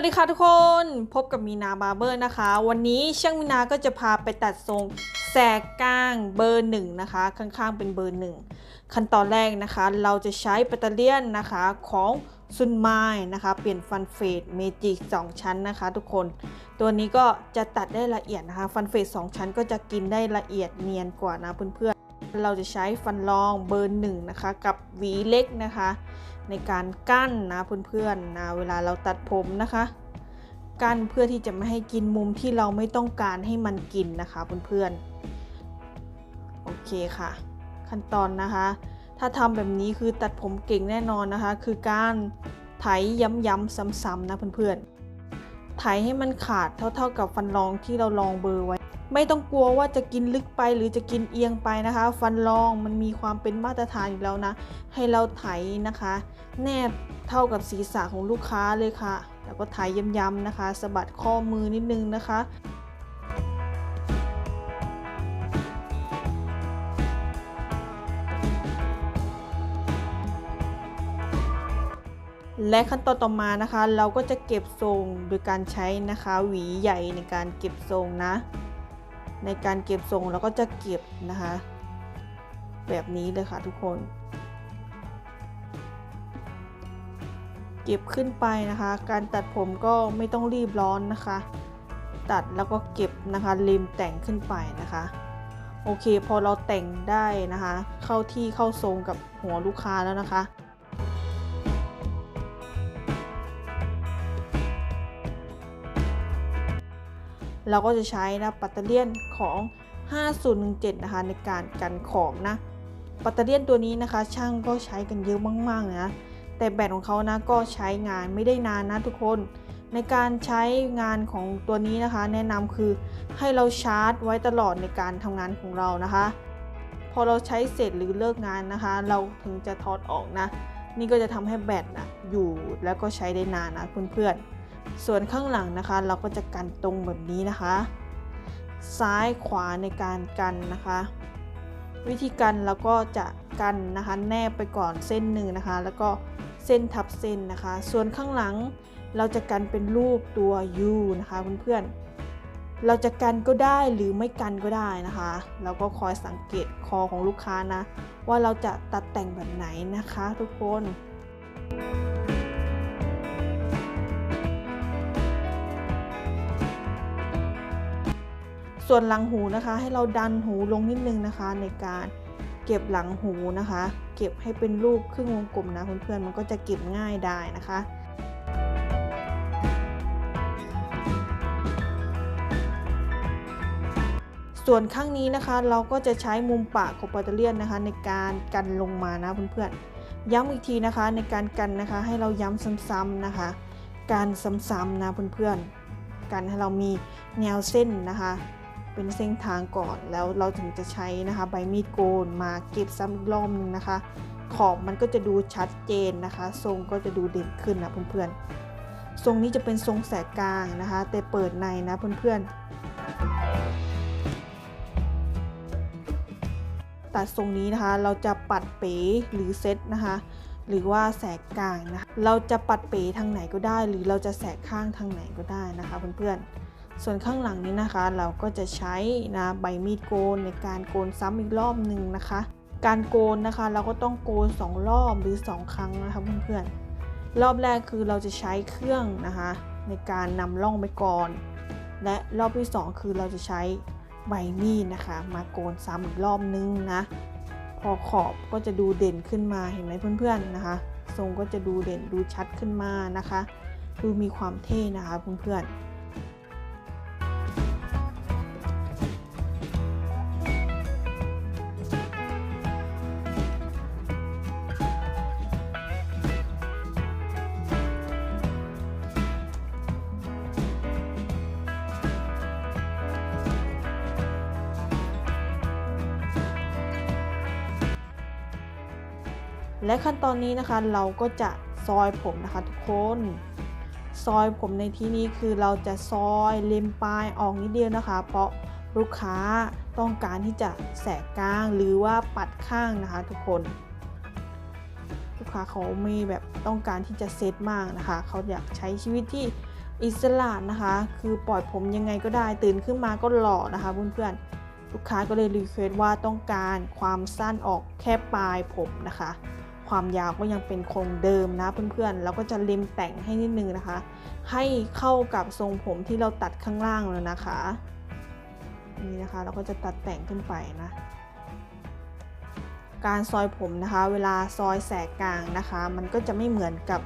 วัสดีค่ะทุกคนพบกับมีนาบาร์เบอร์นะคะ วันนี้ช่างมีนาก็จะพาไปตัดทรงแสกก้างเบอร์หนึ่งนะคะข้างๆเป็นเบอร์หนึ่งขั้นตอนแรกนะคะ เราจะใช้ปัตเตอร์เลียนนะคะของซุนไม้นะคะเปลี่ยนฟันเฟดเมจิก2ชั้นนะคะ ทุกคน ตัวนี้ก็จะตัดได้ละเอียดนะคะ ฟันเฟด2ชั้นก็จะกินได้ละเอียดเนียนกว่านะเพื่อนๆ เราจะใช้ฟันรองเบอร์หนึ่งนะคะกับหวีเล็กนะคะ ในการกั้นนะเพื่อนๆนะเวลาเราตัดผมนะคะ กั้นเพื่อที่จะไม่ให้กินมุมที่เราไม่ต้องการให้มันกินนะคะเพื่อนๆโอเคค่ะ ขั้นตอนนะคะ ถ้าทำแบบนี้คือตัดผมเก่งแน่นอนนะคะ คือการไถย้ำๆซ้ำๆนะเพื่อนๆไถให้มันขาดเท่าๆกับฟันรองที่เราลองเบอร์ไว้ ไม่ต้องกลัวว่าจะกินลึกไปหรือจะกินเอียงไปนะคะ ฟันรองมันมีความเป็นมาตรฐานอยู่แล้วนะ ให้เราไถนะคะ แนบเท่ากับศีรษะของลูกค้าเลยค่ะ แล้วก็ไถย้ำๆนะคะสะบัดข้อมือนิดนึงนะคะและขั้นตอนต่อมานะคะ เราก็จะเก็บทรงโดยการใช้นะคะ หวีใหญ่ในการเก็บทรงนะ ในการเก็บทรงเราก็จะเก็บนะคะ แบบนี้เลยค่ะทุกคน เก็บขึ้นไปนะคะ การตัดผมก็ไม่ต้องรีบร้อนนะคะ ตัดแล้วก็เก็บนะคะริมแต่งขึ้นไปนะคะโอเคพอเราแต่งได้นะคะ เข้าที่เข้าทรงกับหัวลูกค้าแล้วนะคะ เราก็จะใช้นะปัตเตอร์เลียนของ 5017 นะคะในการกันขอบนะปัตเตอร์เลียนตัวนี้นะคะ ช่างก็ใช้กันเยอะมากๆนะแต่แบตของเขานะก็ใช้งานไม่ได้นานนะทุกคน ในการใช้งานของตัวนี้นะคะ แนะนำคือให้เราชาร์จไว้ตลอดในการทำงานของเรานะคะ พอเราใช้เสร็จหรือเลิกงานนะคะ เราถึงจะถอดออกนะ นี่ก็จะทำให้แบตนะอยู่แล้วก็ใช้ได้นานนะเพื่อนๆ ส่วนข้างหลังนะคะ เราก็จะกันตรงแบบนี้นะคะ ซ้ายขวาในการกันนะคะ วิธีกันเราก็จะกันนะคะ แนบไปก่อนเส้นหนึ่งนะคะ แล้วก็เส้นทับเส้นนะคะ ส่วนข้างหลังเราจะกันเป็นรูปตัว U นะคะเพื่อนๆ เราจะกันก็ได้หรือไม่กันก็ได้นะคะ เราก็คอยสังเกตคอของลูกค้านะ ว่าเราจะตัดแต่งแบบไหนนะคะทุกคน ส่วนหลังหูนะคะ ให้เราดันหูลงนิดนึงนะคะ ในการเก็บหลังหูนะคะ เก็บให้เป็นรูปครึ่งวงกลมนะเพื่อนๆมันก็จะเก็บง่ายได้นะคะส่วนข้างนี้นะคะเราก็จะใช้มุมปากของปัตเตอร์เลียนนะคะ ในการกันลงมานะเพื่อนๆย้ำอีกทีนะคะในการกันนะคะให้เราย้ำซ้ำๆนะคะ การซ้ำๆนะเพื่อนๆกันให้เรามีแนวเส้นนะคะ เป็นเส้นทางก่อน แล้วเราถึงจะใช้นะคะ ใบมีดโกนมาเก็บซ้ำอีกรอบนึงนะคะ ขอบมันก็จะดูชัดเจนนะคะ ทรงก็จะดูเด่นขึ้นนะเพื่อนๆทรงนี้จะเป็นทรงแสกกลางนะคะ แต่เปิดในนะเพื่อนๆตัดทรงนี้นะคะเราจะปัดเป๋หรือเซตนะคะหรือว่าแสกกลางนะคะเราจะปัดเป๋ทางไหนก็ได้ หรือเราจะแสกข้างทางไหนก็ได้นะคะเพื่อนๆ ส่วนข้างหลังนี้นะคะ เราก็จะใช้นะใบมีดโกนในการโกนซ้ำอีกรอบหนึ่งนะคะ การโกนนะคะเราก็ต้องโกน 2 รอบหรือ 2 ครั้งนะคะเพื่อนๆรอบแรกคือเราจะใช้เครื่องนะคะในการนำร่องไปก่อน และรอบที่ 2 คือเราจะใช้ใบมีดนะคะ มาโกนซ้ำอีกรอบนึงนะ พอขอบก็จะดูเด่นขึ้นมาเห็นไหมเพื่อนๆนะคะ ทรงก็จะดูเด่นดูชัดขึ้นมานะคะ ดูมีความเท่นะคะเพื่อนๆ และขั้นตอนนี้นะคะเราก็จะซอยผมนะคะทุกคน ซอยผมในที่นี้คือเราจะซอยเล็มปลายออกนิดเดียวนะคะ เพราะลูกค้าต้องการที่จะแสกกลางหรือว่าปัดข้างนะคะ ทุกคน ลูกค้าเขาไม่แบบต้องการที่จะเซตมากนะคะ เขาอยากใช้ชีวิตที่อิสระนะคะ คือปล่อยผมยังไงก็ได้ตื่นขึ้นมาก็หล่อนะคะเพื่อนๆลูกค้าก็เลยรีเควสว่าต้องการความสั้นออกแค่ปลายผมนะคะ ความยาวก็ยังเป็นคงเดิมนะเพื่อนๆ แล้วก็จะเล็มแต่งให้นิดนึงนะคะ ให้เข้ากับทรงผมที่เราตัดข้างล่างแล้วนะคะนี่นะคะเราก็จะตัดแต่งขึ้นไปนะการซอยผมนะคะ เวลาซอยแสกกลางนะคะ มันก็จะไม่เหมือนกับ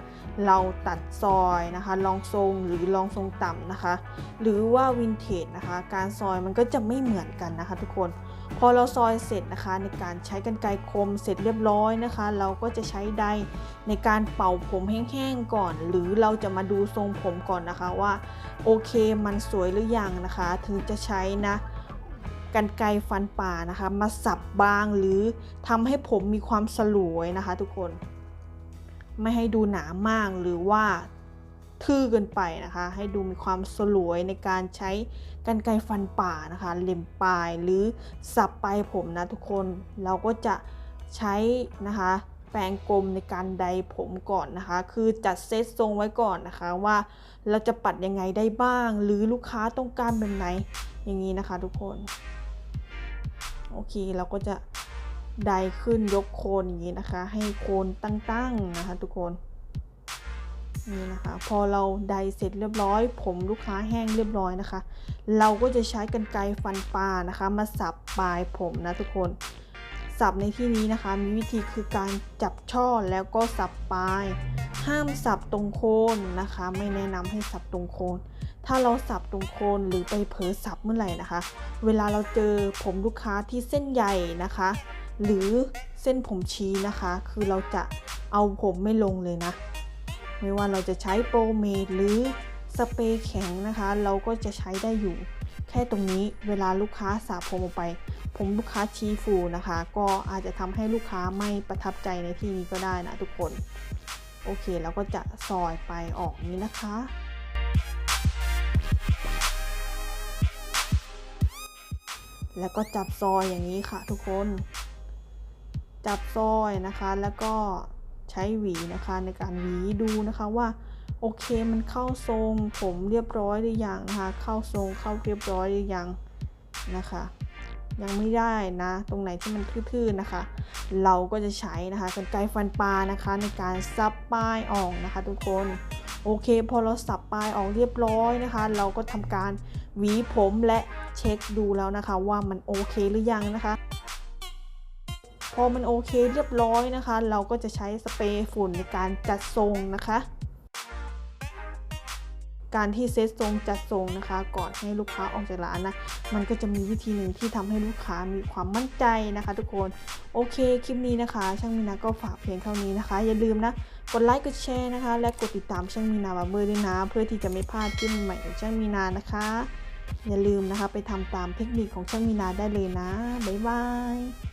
เราตัดซอยนะคะรองทรงหรือรองทรงต่ำนะคะ หรือว่าวินเทจนะคะ การซอยมันก็จะไม่เหมือนกันนะคะ ทุกคน พอเราซอยเสร็จนะคะในการใช้กรรไกรคมเสร็จเรียบร้อยนะคะ เราก็จะใช้ไดร์ในการเป่าผมแห้งๆก่อน หรือเราจะมาดูทรงผมก่อนนะคะว่าโอเคมันสวยหรือยังนะคะ ถึงจะใช้นะกันไกฟันป่านะคะ มาสับบางหรือทำให้ผมมีความสลวยนะคะ ทุกคน ไม่ให้ดูหนามากหรือว่า ทื่อเกินไปนะคะ ให้ดูมีความสลวยในการใช้กันไกรฟันป่านะคะ เล็มปลายหรือสับปลายผมนะทุกคน เราก็จะใช้นะคะแปรงกลมในการไดผมก่อนนะคะ คือจัดเซตทรงไว้ก่อนนะคะว่าเราจะปัดยังไงได้บ้าง หรือลูกค้าต้องการแบบไหนอย่างนี้นะคะทุกคน โอเคเราก็จะไดขึ้นยกโคนอย่างนี้นะคะ ให้โคนตั้งๆนะคะทุกคน นี่นะคะ พอเราไดเสร็จเรียบร้อย ผมลูกค้าแห้งเรียบร้อยนะคะ เราก็จะใช้กรรไกรฟันปลานะคะ มาสับปลายผมนะทุกคนสับในที่นี้นะคะ มีวิธีคือการจับช่อแล้วก็สับปลาย ห้ามสับตรงโคนนะคะ ไม่แนะนำให้สับตรงโคน ถ้าเราสับตรงโคนหรือไปเผลอสับเมื่อไหร่นะคะ เวลาเราเจอผมลูกค้าที่เส้นใหญ่นะคะ หรือเส้นผมชี้นะคะ คือเราจะเอาผมไม่ลงเลยนะ ไม่ว่าเราจะใช้โปรเมดหรือสเปรย์แข็งนะคะ เราก็จะใช้ได้อยู่ แค่ตรงนี้เวลาลูกค้าสระผมออกไป ผมลูกค้าชี้ฟูนะคะ ก็อาจจะทำให้ลูกค้าไม่ประทับใจในที่นี้ก็ได้นะทุกคน โอเคเราก็จะซอยไปออกนี้นะคะแล้วก็จับซอยอย่างนี้ค่ะทุกคน จับซอยนะคะแล้วก็ ใช้หวีนะคะในการหวีดูนะคะว่าโอเคมันเข้าทรงผมเรียบร้อยหรือยังนะคะ เข้าทรงเข้าเรียบร้อยหรือยังนะคะ ยังไม่ได้นะ ตรงไหนที่มันทื่อๆนะคะ เราก็จะใช้นะคะกรรไกฟันปลานะคะ ในการซับป้ายออกนะคะ ทุกคนโอเค พอเราสับปลายออกเรียบร้อยนะคะ เราก็ทำการหวีผมและเช็คดูแล้วนะคะ ว่ามันโอเคหรือยังนะคะ พอมันโอเคเรียบร้อยนะคะ เราก็จะใช้สเปรย์ฝุ่นในการจัดทรงนะคะ การที่เซตทรงจัดทรงนะคะ ก่อนให้ลูกค้าออกจากร้านนะมันก็จะมีวิธีหนึ่งที่ทำให้ลูกค้ามีความมั่นใจนะคะ ทุกคนโอเคคลิปนี้นะคะ ช่างมีนาก็ฝากเพียงเท่านี้นะคะ อย่าลืมนะกดไลค์กดแชร์นะคะ และกดติดตามช่างมีนาบาร์เบอร์ด้วยนะ เพื่อที่จะไม่พลาดคลิปใหม่ของช่างมีนานะคะ อย่าลืมนะคะไปทำตามเทคนิคของช่างมีนาได้เลยนะบ๊ายบาย